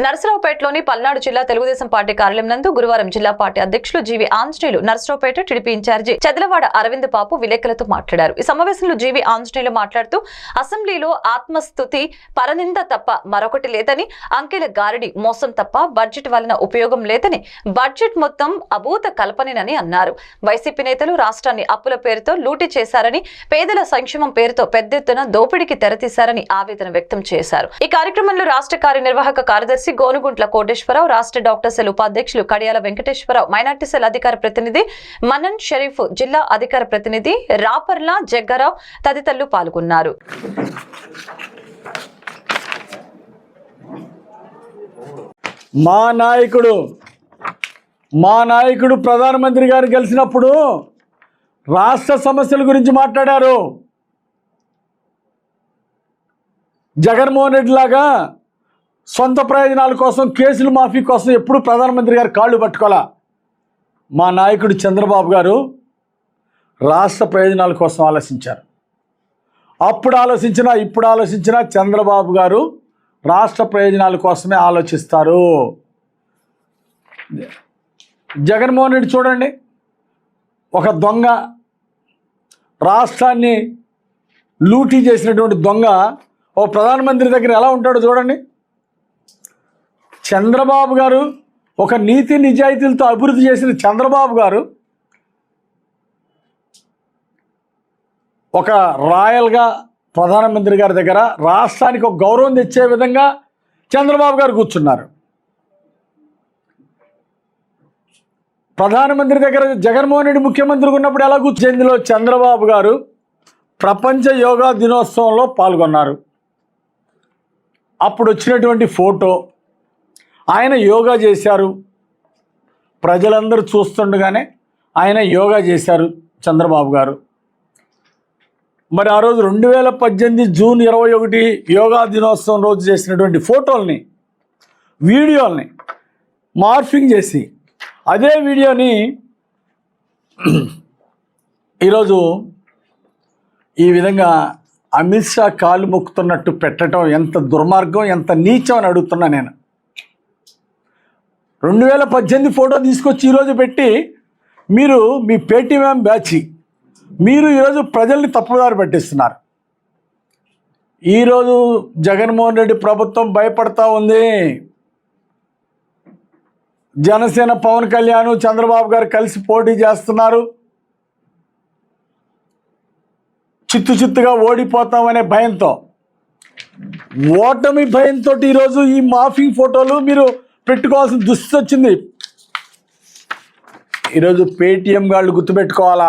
నర్సరావుపేటలోని పల్నాడు జిల్లా తెలుగుదేశం పార్టీ కార్యాలయం నందు గురువారం జిల్లా పార్టీ అధ్యక్షులు GV Anjaneyulu Narasaraopet TDP incharge Chadalavada Aravind Babu విలేకరులతో మాట్లాడారు. ఈ సమావేశంలో జీవి ఆంజనేయులు మాట్లాడుతూ అసెంబ్లీలో ఆత్మస్థుతి పరనింద తప్ప మరొకటి లేదని అంకెల గారడి మోసం తప్ప బడ్జెట్ వలన ఉపయోగం లేదని బడ్జెట్ మొత్తం అభూత కల్పనేనని అన్నారు. వైసీపీ నేతలు రాష్ట్రాన్ని అప్పుల పేరుతో లూటీ చేశారని పేదల సంక్షేమం పేరుతో పెద్ద ఎత్తున దోపిడీకి తెరతీశారని ఆవేదన వ్యక్తం చేశారు. ఈ కార్యక్రమంలో రాష్ట్ర కార్యనిర్వాహక కార్యదర్శి కార్యదర్శి గోనుగుంట్ల కోటేశ్వరరావు రాష్ట్ర డాక్టర్ సెల్ ఉపాధ్యక్షులు కడియాల వెంకటేశ్వరరావు మైనార్టీ సెల్ అధికార ప్రతినిధి మనన్ షరీఫ్ జిల్లా అధికార ప్రతినిధి రాపర్ల జగ్గారావు తదితరులు పాల్గొన్నారు. మా నాయకుడు మా నాయకుడు ప్రధానమంత్రి గారు కలిసినప్పుడు రాష్ట్ర సమస్యల గురించి మాట్లాడారు. జగన్మోహన్ రెడ్డి లాగా సొంత ప్రయోజనాల కోసం కేసులు మాఫీ కోసం ఎప్పుడు ప్రధానమంత్రి గారు కాళ్ళు పట్టుకోవాలా? మా నాయకుడు చంద్రబాబు గారు రాష్ట్ర ప్రయోజనాల కోసం ఆలోచించారు. అప్పుడు ఆలోచించినా ఇప్పుడు ఆలోచించినా చంద్రబాబు గారు రాష్ట్ర ప్రయోజనాల కోసమే ఆలోచిస్తారు. జగన్మోహన్ రెడ్డి చూడండి ఒక దొంగ రాష్ట్రాన్ని లూటీ చేసినటువంటి దొంగ ఓ ప్రధానమంత్రి దగ్గర ఎలా ఉంటాడో చూడండి. చంద్రబాబు గారు ఒక నీతి నిజాయితీలతో అభివృద్ధి చేసిన చంద్రబాబు గారు ఒక రాయల్గా ప్రధానమంత్రి గారి దగ్గర రాష్ట్రానికి ఒక గౌరవం తెచ్చే విధంగా చంద్రబాబు గారు కూర్చున్నారు. ప్రధానమంత్రి దగ్గర జగన్మోహన్ రెడ్డి ముఖ్యమంత్రిగా ఉన్నప్పుడు ఎలా కూర్చుందిలో చంద్రబాబు గారు ప్రపంచ యోగా దినోత్సవంలో పాల్గొన్నారు. అప్పుడు వచ్చినటువంటి ఫోటో ఆయన యోగా చేశారు. ప్రజలందరూ చూస్తుండగానే ఆయన యోగా చేశారు చంద్రబాబు గారు. మరి ఆ రోజు రెండు వేల పద్దెనిమిది జూన్ ఇరవై ఒకటి యోగా దినోత్సవం రోజు చేసినటువంటి ఫోటోల్ని వీడియోల్ని మార్ఫింగ్ చేసి అదే వీడియోని ఈరోజు ఈ విధంగా అమిత్ షా కాలు మొక్కుతున్నట్టు పెట్టడం ఎంత దుర్మార్గం ఎంత నీచం అని అడుగుతున్నా నేను. రెండు వేల పద్దెనిమిది ఫోటో తీసుకొచ్చి ఈరోజు పెట్టి మీరు మీ పేటీఎం బ్యాచ్ మీరు ఈరోజు ప్రజల్ని తప్పుదారి పట్టిస్తున్నారు. ఈరోజు జగన్మోహన్ రెడ్డి ప్రభుత్వం భయపడతా ఉంది. జనసేన పవన్ కళ్యాణ్ చంద్రబాబు గారు కలిసి పోటీ చేస్తున్నారు. చిత్తు చిత్తుగా ఓడిపోతామనే భయంతో ఓటమి భయంతో ఈరోజు ఈ మాఫింగ్ ఫోటోలు మీరు పెట్టుకోవాల్సిన దుస్థితి వచ్చింది. ఈరోజు పేటిఎం వాళ్ళు గుర్తుపెట్టుకోవాలా?